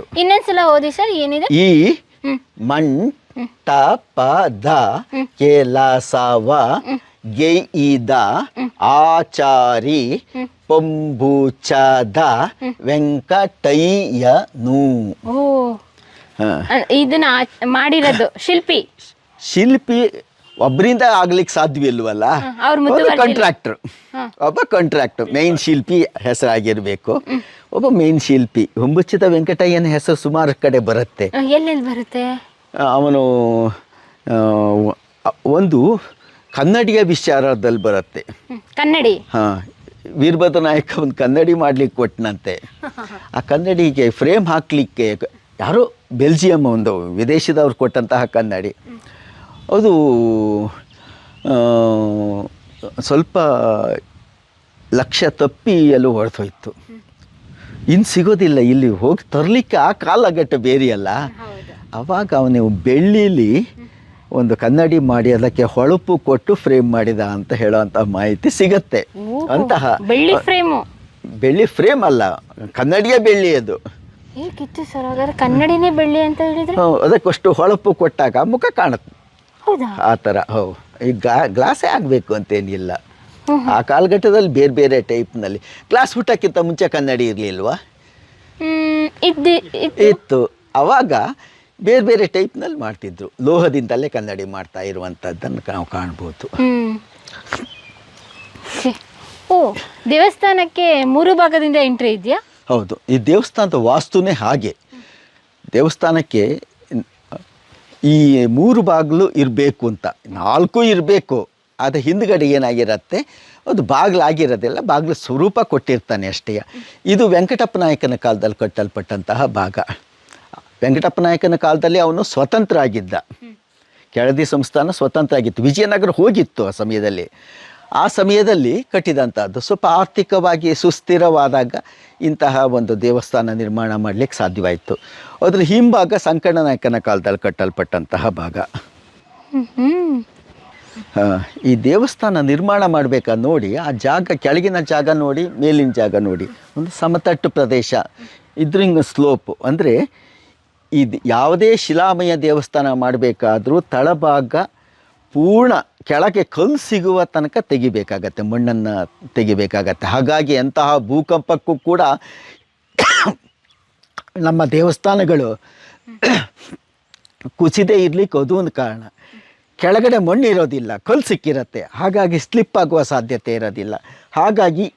ಇತ್ತು ಇನ್ನೊಂದ್ಸಲ ಓದಿ ಸರ್ ಏನಿದೆ? ಈ ಹ್ಮ್. ಮಣ್ ಟ ಪ ದ ಕೆ ಲ ಸ ವ ಗೆ ದ ಆಚಾರಿ ಪೊಂಬುಚದ ವೆಂಕಟಯ್ಯನು ಇದನ್ನ ಮಾಡಿರೋದು ಶಿಲ್ಪಿ. ಶಿಲ್ಪಿ ಒಬ್ಬರಿಂದ ಆಗ್ಲಿಕ್ಕೆ ಸಾಧ್ಯವಿಲ್ವಲ್ಲ ಇಲ್ವಲ್ಲ. ಕಾಂಟ್ರಾಕ್ಟರ್ ಒಬ್ಬ ಕಾಂಟ್ರಾಕ್ಟರ್ ಮೇನ್ ಶಿಲ್ಪಿ ಹೆಸರಾಗಿರ್ಬೇಕು ಒಬ್ಬ ಮೇನ್ ಶಿಲ್ಪಿ ಹುಂಬುಚ್ಚಿತ ವೆಂಕಟಯ್ಯನ ಹೆಸರು ಸುಮಾರು ಕಡೆ ಬರುತ್ತೆ. ಎಲ್ಲೆಲ್ಲಿ ಬರುತ್ತೆ? ಅವನು ಆ, ಒಂದು ಕನ್ನಡಿಯ ವಿಚಾರದಲ್ಲಿ ಬರುತ್ತೆ. ಹ್ಮ್. ಕನ್ನಡಿ. ಹಾಂ ವೀರಭದ್ರ ನಾಯಕ ಒಂದು ಕನ್ನಡಿ ಮಾಡ್ಲಿಕ್ಕೆ ಕೊಟ್ಟನಂತೆ ಆ ಕನ್ನಡಿಗೆ ಫ್ರೇಮ್ ಹಾಕ್ಲಿಕ್ಕೆ ಯಾರೋ ಬೆಲ್ಜಿಯಂ ಒಂದು ವಿದೇಶದವ್ರು ಕೊಟ್ಟಂತಹ ಕನ್ನಡಿ. ಅದು ಸ್ವಲ್ಪ ಲಕ್ಷ ತಪ್ಪಿ ಎಲ್ಲೂ ಹೊರಟೋಯ್ತು ಇನ್ನು ಸಿಗೋದಿಲ್ಲ ಇಲ್ಲಿ ಹೋಗಿ ತರಲಿಕ್ಕೆ ಆ ಕಾಲಘಟ್ಟ ಬೇರೆಯಲ್ಲ. ಅವಾಗ ಅವನು ಬೆಳ್ಳಿಲಿ ಒಂದು ಕನ್ನಡಿ ಮಾಡಿ ಅದಕ್ಕೆ ಹೊಳಪು ಕೊಟ್ಟು ಫ್ರೇಮ್ ಮಾಡಿದ ಅಂತ ಹೇಳೋವಂಥ ಮಾಹಿತಿ ಸಿಗತ್ತೆ. ಅಂತಹ ಬೆಳ್ಳಿ ಫ್ರೇಮು ಬೆಳ್ಳಿ ಫ್ರೇಮ್ ಅಲ್ಲ ಕನ್ನಡಿಯ ಬೆಳ್ಳಿ ಅದು. ಕನ್ನಡಿನೇ ಬೆಳ್ಳಿ ಅಂತ ಅದಕ್ಕಷ್ಟು ಹೊಳಪು ಕೊಟ್ಟಾಗ ಮುಖ ಕಾಣುತ್ತೆ. ಹೌದಾ? ಆ ಥರ ಹೌ ಈ ಗ್ಲಾ ಗ್ಲಾಸೇ ಆಗಬೇಕು ಅಂತೇನಿಲ್ಲ. ಆ ಕಾಲಘಟ್ಟದಲ್ಲಿ ಬೇರೆ ಬೇರೆ ಟೈಪ್ನಲ್ಲಿ. ಗ್ಲಾಸ್ ಹುಟ್ಟಕ್ಕಿಂತ ಮುಂಚೆ ಕನ್ನಡಿ ಇರಲಿಲ್ವಾ? ಇತ್ತು. ಅವಾಗ ಬೇರೆ ಬೇರೆ ಟೈಪ್ನಲ್ಲಿ ಮಾಡ್ತಿದ್ರು. ಲೋಹದಿಂದಲೇ ಕನ್ನಡಿ ಮಾಡ್ತಾ ಇರುವಂಥದ್ದನ್ನು ನಾವು ಕಾಣ್ಬೋದು. ಓ ದೇವಸ್ಥಾನಕ್ಕೆ ಮೂರು ಭಾಗದಿಂದ ಎಂಟ್ರಿ ಇದೆಯಾ? ಹೌದು. ಈ ದೇವಸ್ಥಾನದ ವಾಸ್ತುನೇ ಹಾಗೆ. ದೇವಸ್ಥಾನಕ್ಕೆ ಈ ಮೂರು ಬಾಗಿಲು ಇರಬೇಕು ಅಂತ. ನಾಲ್ಕು ಇರಬೇಕು. ಆದರೆ ಹಿಂದ್ಗಡೆ ಏನಾಗಿರತ್ತೆ? ಅದು ಬಾಗಿಲು ಆಗಿರೋದಿಲ್ಲ ಬಾಗಿಲು ಸ್ವರೂಪ ಕೊಟ್ಟಿರ್ತಾನೆ ಅಷ್ಟೇ. ಇದು ವೆಂಕಟಪ್ಪ ನಾಯಕನ ಕಾಲದಲ್ಲಿ ಕಟ್ಟಲ್ಪಟ್ಟಂತಹ ಭಾಗ. ವೆಂಕಟಪ್ಪ ನಾಯಕನ ಕಾಲದಲ್ಲಿ ಅವನು ಸ್ವತಂತ್ರ ಆಗಿದ್ದ ಕೆಳದಿ ಸಂಸ್ಥಾನ ಸ್ವತಂತ್ರ ಆಗಿತ್ತು. ವಿಜಯನಗರ ಹೋಗಿತ್ತು ಆ ಸಮಯದಲ್ಲಿ. ಆ ಸಮಯದಲ್ಲಿ ಕಟ್ಟಿದಂಥದ್ದು ಸ್ವಲ್ಪ ಆರ್ಥಿಕವಾಗಿ ಸುಸ್ಥಿರವಾದಾಗ ಇಂತಹ ಒಂದು ದೇವಸ್ಥಾನ ನಿರ್ಮಾಣ ಮಾಡಲಿಕ್ಕೆ ಸಾಧ್ಯವಾಯಿತು. ಅದರ ಹಿಂಭಾಗ ಸಂಕಣ್ಣನಾಯಕನ ಕಾಲದಲ್ಲಿ ಕಟ್ಟಲ್ಪಟ್ಟಂತಹ ಭಾಗ. ಈ ದೇವಸ್ಥಾನ ನಿರ್ಮಾಣ ಮಾಡಬೇಕಾ ನೋಡಿ, ಆ ಜಾಗ, ಕೆಳಗಿನ ಜಾಗ ನೋಡಿ, ಮೇಲಿನ ಜಾಗ ನೋಡಿ, ಒಂದು ಸಮತಟ್ಟು ಪ್ರದೇಶ. ಇದ್ರಿಂಗ್ ಸ್ಲೋಪ್ ಅಂದರೆ, ಇದು ಯಾವುದೇ ಶಿಲಾಮಯ ದೇವಸ್ಥಾನ ಮಾಡಬೇಕಾದ್ರೂ ತಳಭಾಗ ಪೂರ್ಣ ಕೆಳಗೆ ಕಲ್ಲು ಸಿಗುವ ತನಕ ತೆಗಿಬೇಕಾಗತ್ತೆ, ಮಣ್ಣನ್ನು ತೆಗಿಬೇಕಾಗತ್ತೆ. ಹಾಗಾಗಿ ಎಂತಹ ಭೂಕಂಪಕ್ಕೂ ಕೂಡ ನಮ್ಮ ದೇವಸ್ಥಾನಗಳು ಕುಸಿದೇ ಇರಲಿಕ್ಕೆ ಅದು ಒಂದು ಕಾರಣ. ಕೆಳಗಡೆ ಮಣ್ಣಿರೋದಿಲ್ಲ, ಕಲ್ಲು ಸಿಕ್ಕಿರತ್ತೆ. ಹಾಗಾಗಿ ಸ್ಲಿಪ್ ಆಗುವ ಸಾಧ್ಯತೆ ಇರೋದಿಲ್ಲ. ಹಾಗಾಗಿ